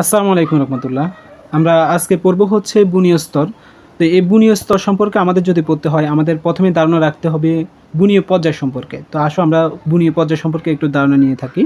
আসসালামু আলাইকুম রহমতুল্লাহ। আমরা আজকে পড়ব হচ্ছে বুনিয় স্তর। তো এই বুনিয় স্তর সম্পর্কে আমাদের যদি পড়তে হয়, আমাদের প্রথমে ধারণা রাখতে হবে বুনীয় পর্যায় সম্পর্কে। তো আসো আমরা বুনিয় পর্যায় সম্পর্কে একটু ধারণা নিয়ে থাকি।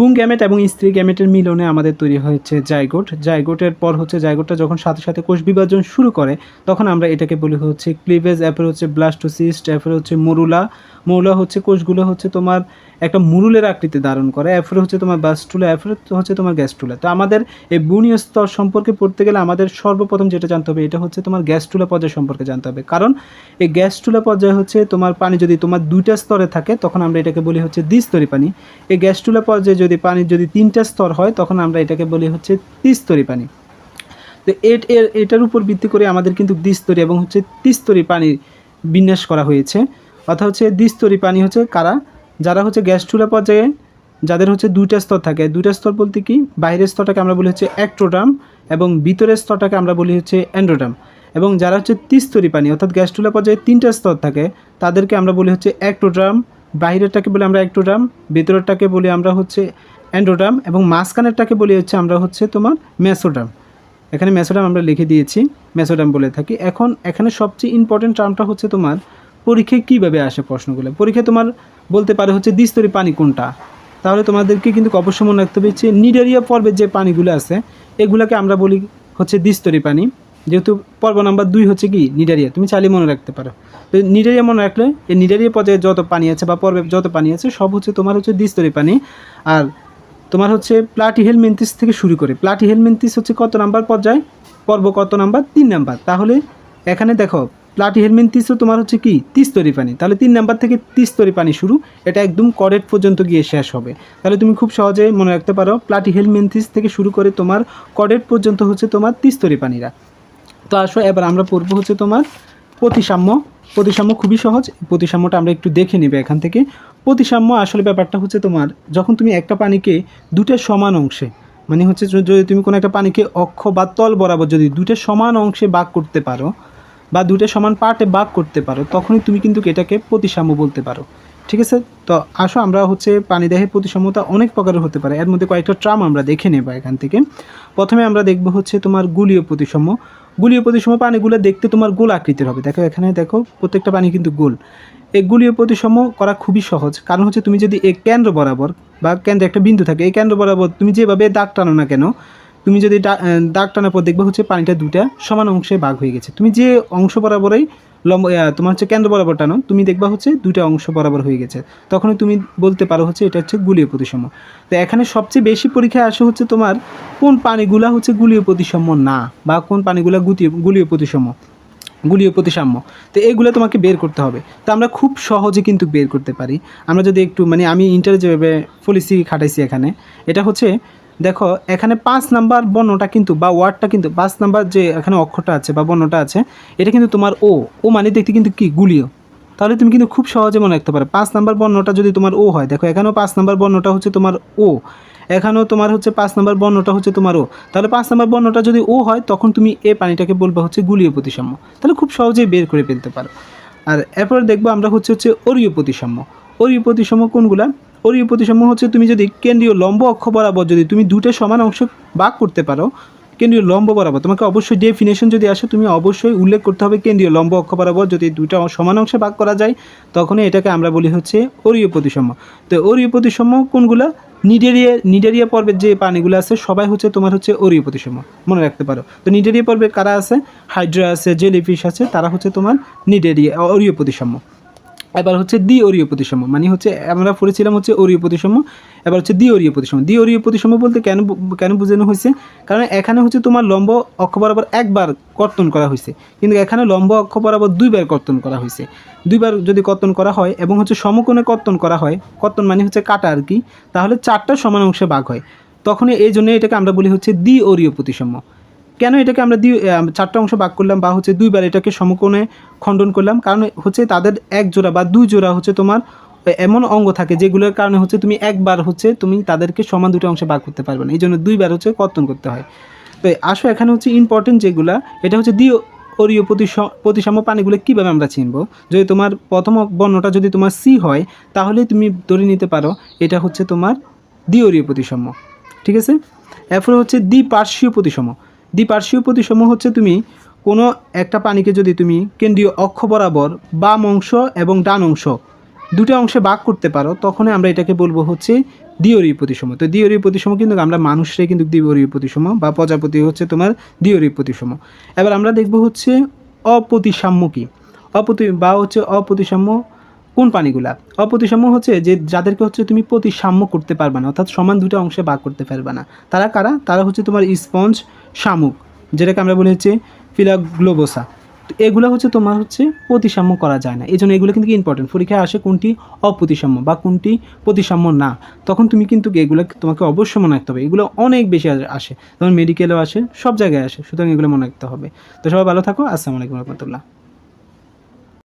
পুং গ্যামেট এবং স্ত্রী গ্যামেটের মিলনে আমাদের তৈরি হয়েছে জাইগোট জাইগোটের পর হচ্ছে জাইগোটটা যখন সাথে সাথে কোষ বিভাজন শুরু করে, তখন আমরা এটাকে বলি হচ্ছে ক্লিভেজ, এরপর হচ্ছে ব্লাস্টোসিস্ট, এরপর হচ্ছে মরুলা। মরুলা হচ্ছে কোষগুলো হচ্ছে তোমার একটা মুরুলের আকৃতি ধারণ করে, এরপরে হচ্ছে তোমার বাস্টুলা এরপরে হচ্ছে তোমার গ্যাস্টুলা তো আমাদের এই বুনীয় স্তর সম্পর্কে পড়তে গেলে আমাদের সর্বপ্রথম যেটা জানতে হবে, এটা হচ্ছে তোমার গ্যাস্টুলা পর্যায় সম্পর্কে জানতে হবে। কারণ এই গ্যাস্টুলা পর্যায়ে হচ্ছে তোমার পানি যদি তোমার দুইটা স্তরে থাকে, তখন আমরা এটাকে বলি হচ্ছে দ্বিস্তরী পানি। এই গ্যাস্টুলা পর্যায়ে যদি পানির যদি তিনটা স্তর হয়, তখন আমরা এটাকে বলি হচ্ছে ত্রিস্তরী পানি। তো এর এটার উপর ভিত্তি করে আমাদের কিন্তু দ্বিস্তরী এবং হচ্ছে ত্রিস্তরী পানি বিন্যাস করা হয়েছে। অর্থাৎ হচ্ছে দ্বিস্তরী পানি হচ্ছে কারা? যারা হচ্ছে গ্যাস চুলা পর্যায়ে যাদের হচ্ছে দুইটা স্তর থাকে। দুইটা স্তর বলতে কি? বাইরের স্তরটাকে আমরা বলি হচ্ছে অ্যাক্টোড্রাম এবং ভিতরের স্তরটাকে আমরা বলি হচ্ছে অ্যান্ড্রোড্রাম এবং যারা হচ্ছে তিস্তরি পানি, অর্থাৎ গ্যাস চুলা পর্যায়ে তিনটা স্তর থাকে, তাদেরকে আমরা বলি হচ্ছে অ্যাক্টোড্রাম বাইরেরটাকে বলি আমরা অ্যাক্টোড্রাম ভিতরেরটাকে বলি আমরা হচ্ছে অ্যান্ড্রোড্রাম এবং মাঝখানেরটাকে বলি হচ্ছে আমরা হচ্ছে তোমার মেসোড্রাম এখানে মেসোডাম আমরা লিখে দিয়েছি মেসোডাম বলে থাকি। এখন এখানে সবচেয়ে ইম্পর্টেন্ট টার্মটা হচ্ছে তোমার পরীক্ষায় কীভাবে আসে প্রশ্নগুলো। পরীক্ষায় তোমার বলতে পারে হচ্ছে দ্বিস্তরী পানি কোনটা। তাহলে তোমাদেরকে কিন্তু অবশ্যই মনে রাখতে হবে যে নিডারিয়া পর্বের যে পানিগুলো আছে, এগুলোকে আমরা বলি হচ্ছে দ্বিস্তরী পানি। যেহেতু পর্ব নাম্বার দুই হচ্ছে কি? নিডারিয়া। তুমি চাইলে মনে রাখতে পারো। তো নিডারিয়া মনে রাখলে, এই নিডারিয়া পর্যায়ে যত পানি আছে বা পর্বে যত পানি আছে, সব হচ্ছে তোমার হচ্ছে দ্বিস্তরী পানি। আর তোমার হচ্ছে প্লাটি হেলমেন্টিস থেকে শুরু করে। প্লাটি হেলমেন্টিস হচ্ছে কত নাম্বার পর্যায়? পর্ব কত নাম্বার? তিন নাম্বার। তাহলে এখানে দেখো প্লাটি হেলমেন্টিসও তোমার হচ্ছে কি? তিস্তরি পানি। তাহলে তিন নাম্বার থেকে তিস্তরি পানি শুরু। এটা একদম করেট পর্যন্ত গিয়ে শেষ হবে। তাহলে তুমি খুব সহজে মনে রাখতে পারো প্লাটি হেলমেন্টিস থেকে শুরু করে তোমার করেট পর্যন্ত হচ্ছে তোমার তিস্তরি পানিরা। তো আসো, এবার আমরা পড়ব হচ্ছে তোমার প্রতিসাম্য। প্রতিসাম্য খুবই সহজ। প্রতিসাম্যটা আমরা একটু দেখে নেবে এখান থেকে। প্রতিসাম্য আসলে ব্যাপারটা হচ্ছে তোমার, যখন তুমি একটা পানিকে দুটো সমান অংশে মানে হচ্ছে যদি তুমি কোনো একটা পানিকে অক্ষ বা তল বরাবর যদি দুটো সমান অংশে ভাগ করতে পারো, বা দুটো সমান পার্টে ভাগ করতে পারো, তখনই তুমি কিন্তু এটাকে প্রতিসাম্য বলতে পারো। ঠিক আছে? তো আসো, আমরা হচ্ছে পানিদেহের প্রতিসাম্যতা অনেক প্রকারের হতে পারে। এর মধ্যে কয়েকটা ট্রাম আমরা দেখে নেব এখান থেকে। প্রথমে আমরা দেখব হচ্ছে তোমার গুলীয় প্রতিসাম্য। গুলীয় প্রতিসম পানিগুলো দেখতে তোমার গোল আকৃতির হবে। দেখো, এখানে দেখো, প্রত্যেকটা পানি কিন্তু গোল। এই গুলীয় প্রতিসম করা খুবই সহজ। কারণ হচ্ছে তুমি যদি এই কেন্দ্র বরাবর বা কেন্দ্রে একটা বিন্দু থাকে, এই কেন্দ্র বরাবর তুমি যেভাবে দাগ টানো না কেন, তুমি যদি দাগ টানার পর দেখবে হচ্ছে পানিটা দুটা সমান অংশে ভাগ হয়ে গেছে। তুমি যে অংশ বরাবরই লম্ব তোমার হচ্ছে কেন্দ্র বরাবর টানো, তুমি দেখবা হচ্ছে দুইটা অংশ বরাবর হয়ে গেছে। তখনই তুমি বলতে পারো হচ্ছে এটা হচ্ছে গুলীয় প্রতিসাম্য তো এখানে সবচেয়ে বেশি পরীক্ষায় আসে হচ্ছে তোমার কোন পানিগুলা হচ্ছে গুলীয় প্রতিসাম্য না, বা কোন পানিগুলা গুতীয় গুলীয় প্রতিসাম্য গুলীয় প্রতিসাম্য। তো এইগুলো তোমাকে বের করতে হবে। তো আমরা খুব সহজে কিন্তু বের করতে পারি। আমরা যদি একটু মানে আমি ইন্টার যেভাবে পলিসি খাটাইছি এখানে, এটা হচ্ছে দেখো, এখানে পাঁচ নাম্বার বর্ণটা কিন্তু বা ওয়ার্ডটা কিন্তু, পাঁচ নাম্বার যে এখানে অক্ষরটা আছে বা বর্ণটা আছে, এটা কিন্তু তোমার ও। ও মানে দেখতে কিন্তু কি? গুলীয়। তাহলে তুমি কিন্তু খুব সহজে মনে রাখতে পারো। পাঁচ নাম্বার বর্ণটা যদি তোমার ও হয়, দেখো, এখানেও পাঁচ নাম্বার বর্ণটা হচ্ছে তোমার ও। এখানেও তোমার হচ্ছে পাঁচ নাম্বার বর্ণটা হচ্ছে তোমার ও। তাহলে পাঁচ নাম্বার বর্ণটা যদি ও হয়, তখন তুমি এ পানিটাকে বলবা হচ্ছে গুলীয় প্রতিসাম্য। তাহলে খুব সহজেই বের করে ফেলতে পারো। আর এরপরে দেখব আমরা হচ্ছে হচ্ছে অরীয় প্রতিসাম্য। অরীয় প্রতিসাম্য কোনগুলা? অরীয় প্রতিসাম্য হচ্ছে তুমি যদি কেন্দ্রীয় লম্ব অক্ষ বরাবর যদি তুমি দুটো সমান অংশ ভাগ করতে পারো, কেন্দ্রীয় লম্ব বরাবর, তোমাকে অবশ্যই ডেফিনেশন যদি আসে, তুমি অবশ্যই উল্লেখ করতে হবে কেন্দ্রীয় লম্ব অক্ষ বরাবর যদি দুইটা সমান অংশে ভাগ করা যায়, তখনই এটাকে আমরা বলি হচ্ছে অরীয় প্রতিসাম্য। তো অরীয় প্রতিসাম্য কোনগুলা? নিডেরিয়া নিডেরিয়া পর্বের যে পানিগুলো আছে, সবাই হচ্ছে তোমার হচ্ছে অরীয় প্রতিসাম্য, মনে রাখতে পারো। তো নিডেরিয়া পর্বে কারা আছে? হাইড্রা আছে, জেলিফিশ আছে, তারা হচ্ছে তোমার নিডেরিয়া অরীয় প্রতিসাম্য। এবার হচ্ছে দ্বি অরীয় প্রতিসাম্য মানে হচ্ছে আমরা পড়েছিলাম হচ্ছে অরীয় প্রতিসাম্য এবার হচ্ছে দ্বি অরীয় প্রতিসাম্য দ্বি অরীয় প্রতিসাম্য বলতে কেন কেন বোঝানো হয়েছে? কারণ এখানে হচ্ছে তোমার লম্ব অক্ষ বরাবর একবার কর্তন করা হয়েছে, কিন্তু এখানে লম্ব অক্ষ বরাবর দুইবার কর্তন করা হয়েছে। দুইবার যদি কর্তন করা হয় এবং হচ্ছে সমকোণে কর্তন করা হয়, কর্তন মানে হচ্ছে কাটা আর কি, তাহলে চারটা সমান অংশে ভাগ হয়। তখনই এই জন্য এটাকে আমরা বলি হচ্ছে দ্বি অরীয় প্রতিসাম্য কেন এটাকে আমরা দুই চারটা অংশ ভাগ করলাম বা হচ্ছে দুইবার এটাকে সমকোণে খণ্ডন করলাম? কারণ হচ্ছে তাদের এক জোড়া বা দুই জোড়া হচ্ছে তোমার এমন অঙ্গ থাকে যেগুলোর কারণে হচ্ছে তুমি একবার হচ্ছে তুমি তাদেরকে সমান দুটো অংশে ভাগ করতে পারবে না। এই জন্য দুইবার হচ্ছে কর্তন করতে হয়। তো আসো এখানে হচ্ছে ইম্পর্টেন্ট যেগুলা, এটা হচ্ছে দ্বি অরীয় প্রতিস- প্রতিসাম্য পানিগুলো কীভাবে আমরা চিনব? যদি তোমার প্রথম বর্ণটা যদি তোমার সি হয়, তাহলে তুমি ধরে নিতে পারো এটা হচ্ছে তোমার দ্বিঅরীয় প্রতিসাম্য ঠিক আছে? এরপরে হচ্ছে দ্বিপার্শ্বীয় প্রতিসম। দ্বিপার্শ্বীয় প্রতিসম হচ্ছে তুমি কোনো একটা পানিকে যদি তুমি কেন্দ্রীয় অক্ষ বরাবর বাম অংশ এবং ডান অংশ দুটো অংশে ভাগ করতে পারো তখন আমরা এটাকে বলব হচ্ছে দ্বিয়রীয় প্রতিসম তো দ্বিয়রীয় প্রতিসম কিন্তু আমরা মানুষরাই কিন্তু দ্বিয়রীয় প্রতিসম বা প্রজাপতি হচ্ছে তোমার দ্বিয়রীয় প্রতিসম এবার আমরা দেখব হচ্ছে অপ্রতিসাম্য কী? অপ্রতি বা হচ্ছে অপ্রতিসাম্য কোন পানিগুলা? অপ্রতিসাম্য হচ্ছে যে যাদেরকে হচ্ছে তুমি প্রতিসাম্য করতে পারবে না, অর্থাৎ সমান দুটো অংশে ভাগ করতে পারবে না। তারা কারা? তারা হচ্ছে তোমার স্পঞ্জ, শামুক, যেটাকে আমরা বলি হচ্ছে ফিলাগ্লোবোসা। এগুলো হচ্ছে তোমার হচ্ছে প্রতিসাম্য করা যায় না। এই জন্য এগুলো কিন্তু ইম্পর্টেন্ট পরীক্ষায় আসে কোনটি অপ্রতিসাম্য বা কোনটি প্রতিসাম্য না। তখন তুমি কিন্তু এগুলো তোমাকে অবশ্যই মনে রাখতে হবে। এগুলো অনেক বেশি আসে। যেমন মেডিকেলেও আসে, সব জায়গায় আসে। সুতরাং এগুলো মনে রাখতে হবে। তো সবাই ভালো থাকো। আসসালামু আলাইকুম রহমতুল্লাহ।